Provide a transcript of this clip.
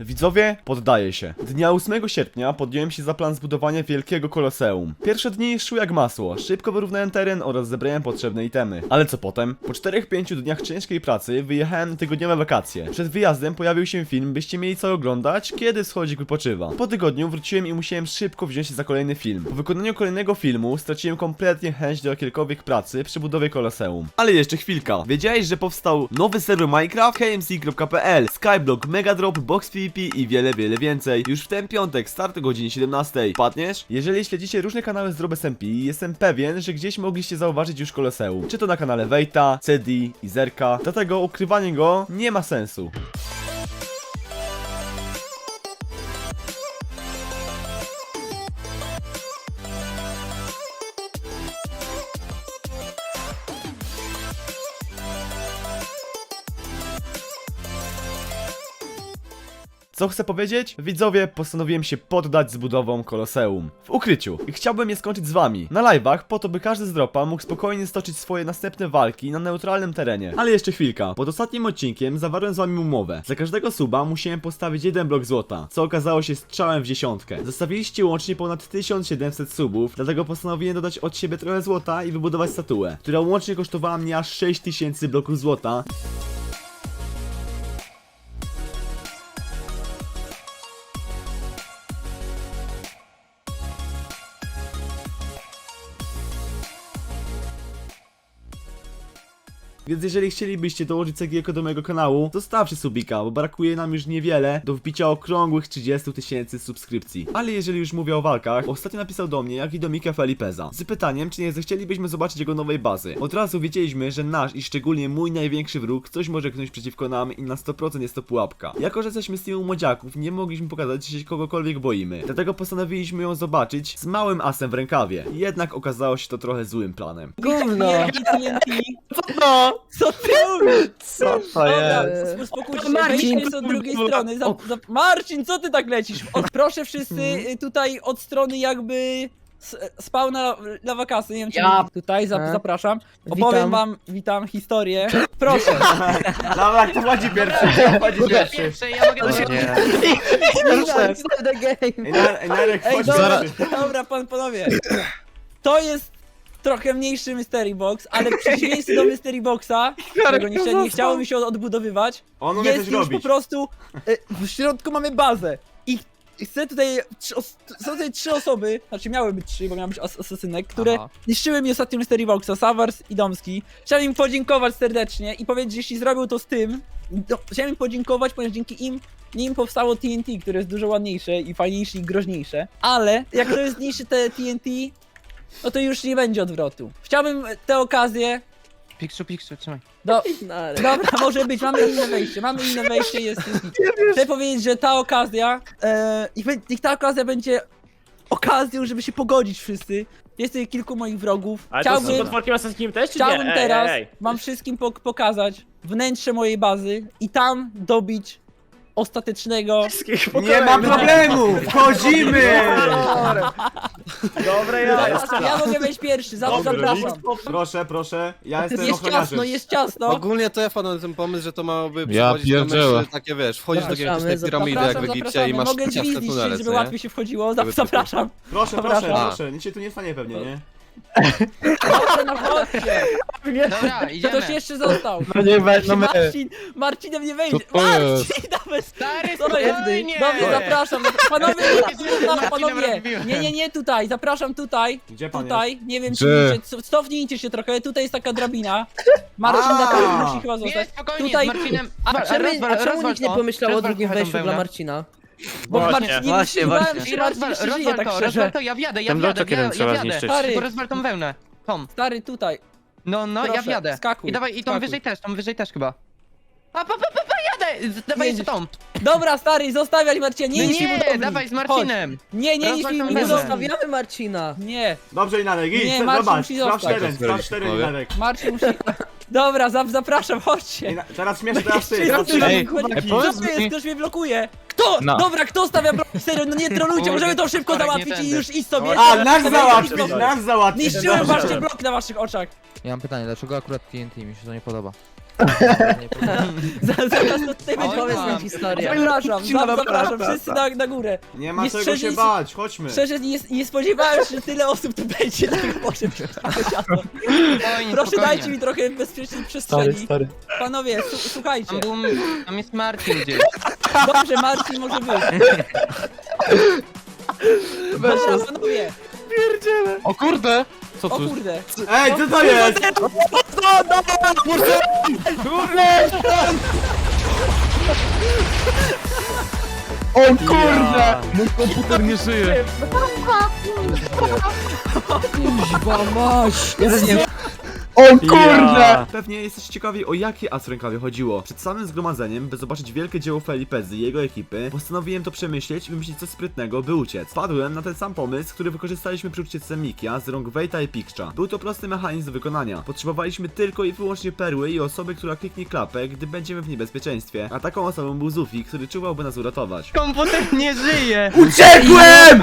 Widzowie, poddaję się. Dnia 8 sierpnia podjąłem się za plan zbudowania wielkiego koloseum. Pierwsze dni szły jak masło, szybko wyrównałem teren oraz zebrałem potrzebne itemy. Ale co potem? Po 4-5 dniach ciężkiej pracy wyjechałem na tygodniowe wakacje. Przed wyjazdem pojawił się film, byście mieli co oglądać, kiedy schodzik wypoczywa. Po tygodniu wróciłem i musiałem szybko wziąć się za kolejny film. Po wykonaniu kolejnego filmu straciłem kompletnie chęć do jakiejkolwiek pracy przy budowie koloseum. Ale jeszcze chwilka. Wiedziałeś, że powstał nowy serwer Minecraft, kmc.pl, Skyblock, Megadrop, Box PvP i wiele, wiele więcej. Już w ten piątek, start o godzinie 17. Padniesz? Jeżeli śledzicie różne kanały z Drop SMP, jestem pewien, że gdzieś mogliście zauważyć już koloseum. Czy to na kanale Wejta, Cedi i Zerka. Dlatego ukrywanie go nie ma sensu. Co chcę powiedzieć? Widzowie, postanowiłem się poddać z budową koloseum. W ukryciu. I chciałbym je skończyć z wami. Na live'ach, po to by każdy z dropa mógł spokojnie stoczyć swoje następne walki na neutralnym terenie. Ale jeszcze chwilka. Pod ostatnim odcinkiem zawarłem z wami umowę. Za każdego suba musiałem postawić jeden blok złota, co okazało się strzałem w dziesiątkę. Zostawiliście łącznie ponad 1700 subów, dlatego postanowiłem dodać od siebie trochę złota i wybudować statuę, która łącznie kosztowała mnie aż 6000 bloków złota. Więc jeżeli chcielibyście dołożyć cegiełkę do mojego kanału, zostawcie subika, bo brakuje nam już niewiele do wbicia okrągłych 30 tysięcy subskrypcji. Ale jeżeli już mówię o walkach, ostatnio napisał do mnie, jak i do Mika Felipeza, z pytaniem, czy nie zechcielibyśmy zobaczyć jego nowej bazy. Od razu wiedzieliśmy, że nasz i szczególnie mój największy wróg coś może knąć przeciwko nam i na 100% jest to pułapka. Jako, że jesteśmy z teamu młodziaków, nie mogliśmy pokazać, że się kogokolwiek boimy. Dlatego postanowiliśmy ją zobaczyć z małym asem w rękawie. Jednak okazało się to trochę złym planem. Gówno! TNT. No! Co ty mówisz? Co to Dobra, jest? uspokój się, Marcin, od drugiej strony. Za, za, Marcin, co ty tak lecisz? O, proszę wszyscy y, tutaj od strony jakby s- spał na, na wakacje, nie wiem czy Ja- tutaj za, E? zapraszam. Opowiem Witam. wam, witam historię. Proszę. Dobra, kto chodzi pierwszy? Kto chodzi pierwszy? Pierwsze, ja mogę do Nie. The game. Ej, Nar- ej, Narek, Ej, dobra, pierwszy. dobra, pan, panowie. To jest trochę mniejszy Mystery Box, ale w przeciwieństwie do Mystery Boxa, którego nie, chcia- nie chciało mi się odbudowywać, On umie jest coś już robić. po prostu, e, w środku mamy bazę i chcę tutaj, trzy os- są tutaj trzy osoby, znaczy miały być trzy, bo miał być as asasynek, które Aha. niszczyły mi ostatnio Mystery Boxa, Savars i Domski. Chciałem im podziękować serdecznie i powiedzieć, że jeśli zrobił to z tym, no, chciałem im podziękować, ponieważ dzięki im nim powstało TNT, które jest dużo ładniejsze i fajniejsze i groźniejsze. Ale jak to jest niższy te TNT, no to już nie będzie odwrotu. Chciałbym tę okazję. Piksu, piksu, trzymaj. Do, dobra, może być, mamy inne wejście, mamy inne wejście, jest. jest nic. Chcę powiedzieć, że ta okazja, e, niech, ta okazja będzie okazją, żeby się pogodzić wszyscy. Jest tutaj kilku moich wrogów. Ale to z Chciałbym, potworkiem asasynckim też, czy chciałbym nie? Ej, teraz ej, ej. wam wszystkim pok- pokazać wnętrze mojej bazy i tam dobić ostatecznego Nie ma problemu! Wchodzimy! Dobre ja Dobra, ja mogę wejść pierwszy, za, zapraszam. Proszę, proszę, ja jestem Jest ciasno, ochroniarzem. jest ciasno. Ogólnie to ja wpadłem na ten pomysł, że to miałoby Ja przychodzić do pierdzielę. myśli, takie wiesz, wchodzisz do gigantycznej piramidy jak w Egipcie i masz Mogę drzwi ciasne zniszczyć, tunele, żeby co nie? łatwiej się wchodziło. Za- Tego typu. Zapraszam. Proszę, proszę, Zapraszam. proszę, nic się tu nie stanie pewnie, nie? Dobrze, no chodźcie. Dobra, idziemy. Ktoś jeszcze został. No nie będą my. Marcin, Marcinem nie wejdzie. Co to jest? Marcin, jest? spokojnie! Dobrze, zapraszam. Panowie, Z Marcinem panowie. Nie, nie, nie tutaj. Zapraszam tutaj. Gdzie pan Tutaj. Nie wiem, Gdzie? czy widzicie. Co- Cofnijcie się trochę. Tutaj jest taka drabina. Marcin na pewno musi chyba Nie, zostać. spokojnie, Tutaj- z Marcinem. A Rozwal- czemu, rozwal- a czemu rozwal nikt nie to. pomyślał o Rozwal drugim wejściu dla. Marcina? Bo Właśnie. Marcin, nie Właśnie, wysłuchiwałem właśnie. się, Marcin rozwal, jeszcze żyje, rozwal tak to, szczerze. to, ja wjadę, ja Ten wjadę, bloczek ja, jeden ja wjadę. zniszczyć. Stary. Tylko rozwal tą wełnę. Tom. Stary, tutaj. No, no, ja Proszę, wjadę. skakuj, I dawaj, i tą skakuj. wyżej też, tą wyżej też chyba. A, pa, pa, pa, Z- Dawaj Jedziesz. tą. Dobra, stary, zostawiać Marcina. Nie, mi nie, budowli. dawaj z Chodź. Marcinem. Nie, nie, mi Nie zostawiamy Marcina! Nie, Dobrze, Inanek, idź, Nie, Marcin zobacz, musi sprawdź zostać. teren, sprawdź teren. Inanek. Marcin musi... Dobra, zap, zapraszam, chodźcie. Ej, na- Teraz śmieszne, teraz ty, teraz ty. ej, Co to jest? Ktoś mnie blokuje. Kto? No. Dobra, kto stawia blok? Serio, no nie trolujcie, Kurde, możemy to szybko Torek, nie załatwić i tędy. już iść sobie. A, nas załatwić, nas załatwić. Niszczyłem Dobrze. właśnie blok na waszych oczach. Ja mam pytanie, dlaczego akurat TNT mi się to nie podoba? Za- Zaraz to tutaj będzie. Opowiedz nam historię. Zapraszam, za- zapraszam, wszyscy na, na górę. Nie ma Nie czego się bać, chodźmy. Szczerze nie, nie spodziewałem się, że tyle osób tu będzie, Spokojnie, Proszę spokojnie. dajcie mi trochę bezpiecznej przestrzeni. stary. Panowie, su- słuchajcie. Tam, był, tam jest Marcin gdzieś. Dobrze, Marcin może być. Dobra, panowie. O kurde! Co O tu? kurde. Ej, co to jest? O kurde! Mój komputer nie żyje! Kuźwa maś! O kurde! Pewnie jesteście ciekawi o jakie as rękawie chodziło. Przed samym zgromadzeniem, by zobaczyć wielkie dzieło Felipezy i jego ekipy, postanowiłem to przemyśleć i wymyślić coś sprytnego, by uciec. Wpadłem na ten sam pomysł, który wykorzystaliśmy przy ucieczce Mikia z rąk Wejta i Pikcza. Był to prosty mechanizm do wykonania. Potrzebowaliśmy tylko i wyłącznie perły i osoby, która kliknie klapę, gdy będziemy w niebezpieczeństwie. A taką osobą był Zufi, który czuwałby nas uratować. Komputer nie żyje! Uciekłem!